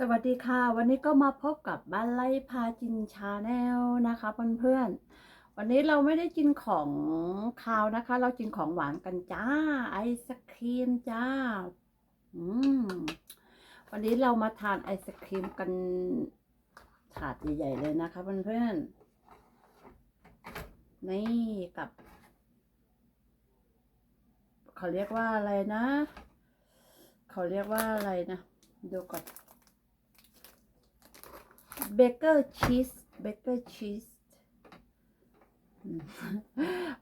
สวัสดีค่ะ วันนี้ก็มาพบกับบ้านไล่พาจินชาแนลนะคะเพื่อนๆวันนี้เราไม่ได้กินของคาวนะคะ เรากินของหวานกันจ้า ไอศครีมจ้าอืมวันนี้เรามาทานไอศครีมกันถาดใหญ่ๆเลยนะคะเพื่อนๆนี่กับเขาเรียกว่าอะไรนะ เขาเรียกว่าอะไรนะดูก่อน เบเกอร์ชีสเบเกอร์ชีส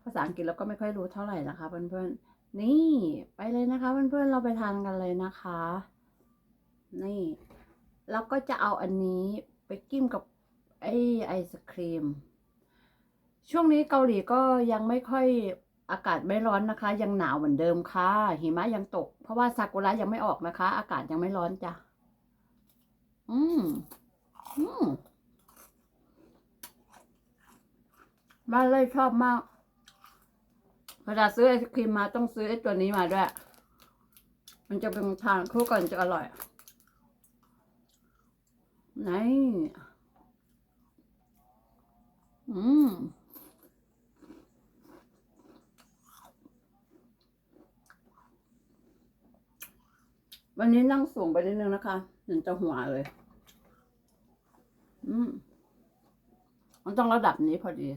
ภาษาอังกฤษเราก็ไม่ค่อยรู้เท่าไหร่นะคะเพื่อนๆ นี่ไปเลยนะคะเพื่อนๆเราไปทานกันเลยนะคะ นี่เราก็จะเอาอันนี้ไปกิ้มกับไอไอศครีม ช่วงนี้เกาหลีก็ยังไม่ค่อยอากาศไม่ร้อนนะคะ ยังหนาวเหมือนเดิมค่ะ หิมะยังตก เพราะว่าซากุระยังไม่ออกนะคะ อากาศยังไม่ร้อนจ้ะอืม อืมบ้านเลยชอบมาก เวลาซื้อไอศครีมมาต้องซื้อไอตัวนี้มาด้วย มันจะเป็นทานคู่กันจะอร่อยนี่อืมวันนี้นั่งสูงไปนิดนึงนะคะถึงจะหัวเลย อืมมันต้องระดับนี้พอดี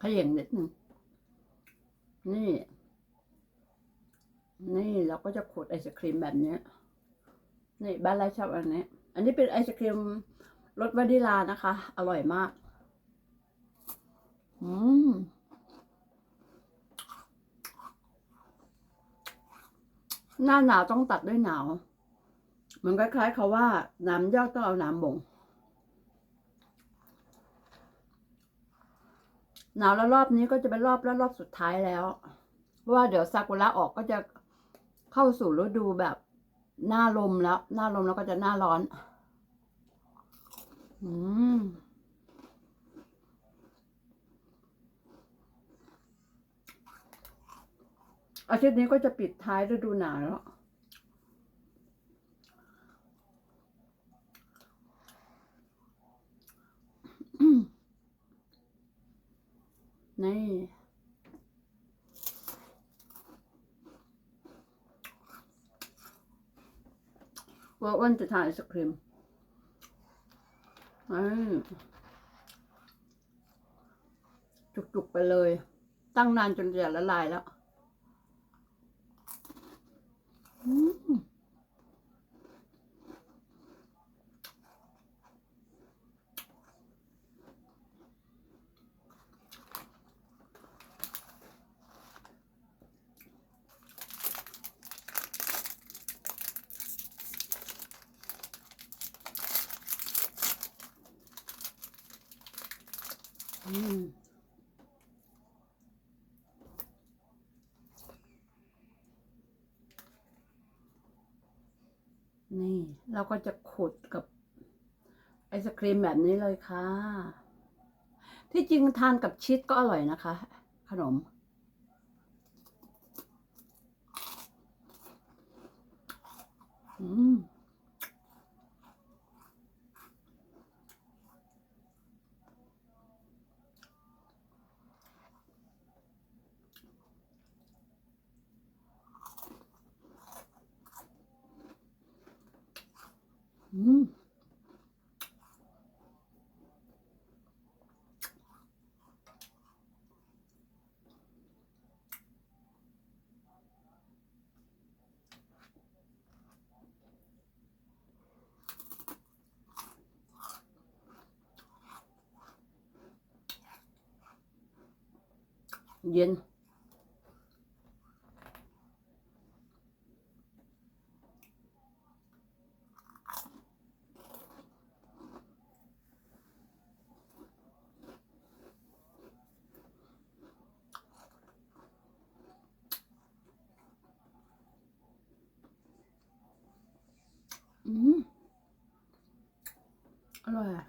ขย่งนิดนึงนี่ นี่เราก็จะขูดไอศครีมแบบนี้นี่บ้านไรชอบอันนี้ อันนี้เป็นไอศครีมรสวานิลานะคะ อร่อยมาก อืมหน้าหนาวต้องตัดด้วยหนาว มือนคล้ายๆเขาว่าน้ำยอดต้องเอาน้ำบ่งหนาวแล้วรอบนี้ก็จะเป็นรอบแล้วรอบสุดท้ายแล้วเพราะว่าเดี๋ยวซากุระออกก็จะเข้าสู่ฤดูแบบหน้าลมแล้ว หน้าลมแล้วก็จะหน้าร้อน อืมอาทิตย์นี้ก็จะปิดท้ายฤดูหนาวแล้ว นี่ ว่าอ้วนจะทานไอศครีมนี่จุกๆไปเลย ตั้งนานจนจะละลายแล้ว อืมอืม นี่เราก็จะขุดกับไอศครีมแบบนี้เลยค่ะ ที่จริงทานกับชีสก็อร่อยนะคะ ขนม อืม อืม เย็นอืมอร่อยอะ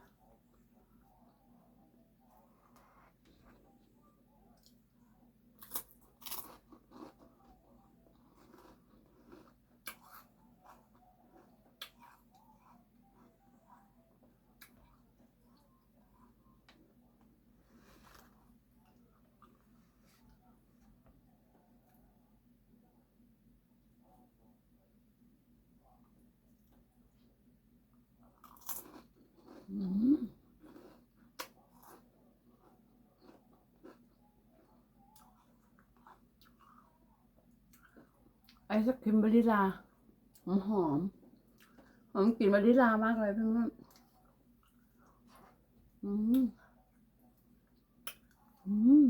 ไอ ศครีมบานิลาหอมหอมหอมกลิ่นบานิลามากเลยเพื่อนอืมอืม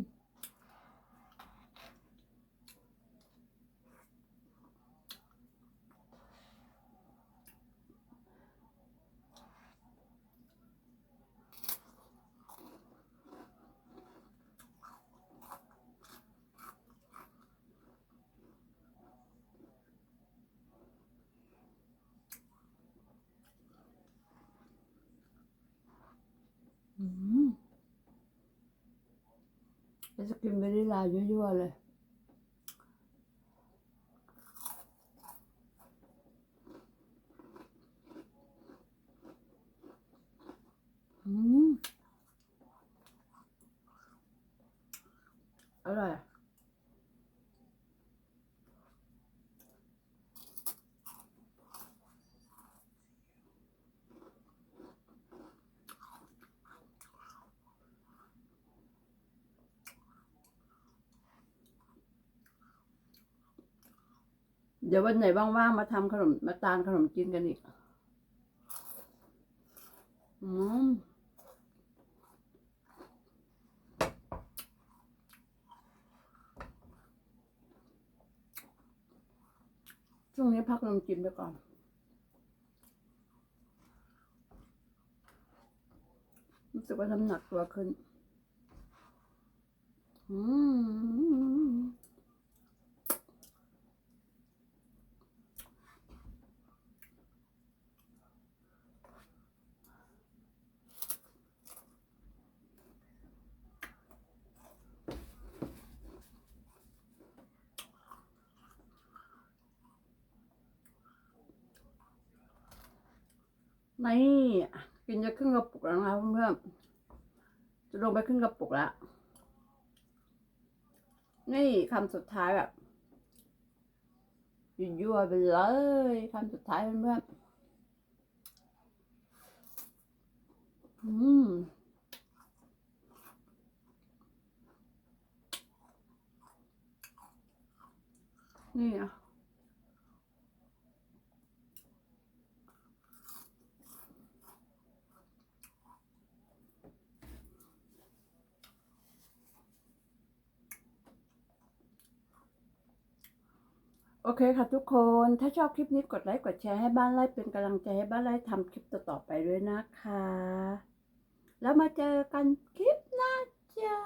ไอศครีมวานิลายั่วๆเลยอืมอร่อย เดี๋ยววันไหนว่างๆมาทำขนมมาตาลขนมจีนกันอีก อืมช่วงนี้พักขนมจีนไปก่อน รู้สึกว่าน้ำหนักตัวขึ้น อืม นี่กินจะครึ่งกระปุกแล้วนะเพื่อนๆจะลงไปครึ่งกระปุกแล้ว นี่คำสุดท้ายแบบยั่วไปเลยคำสุดท้ายเพื่อนๆอืมนี่อะ โอเคค่ะทุกคน ถ้าชอบคลิปนี้กดไลค์กดแชร์ให้บ้านไร่เป็นกำลังใจให้บ้านไร่ทำคลิปต่อๆไปด้วยนะคะ แล้วมาเจอกันคลิปหน้าจ้า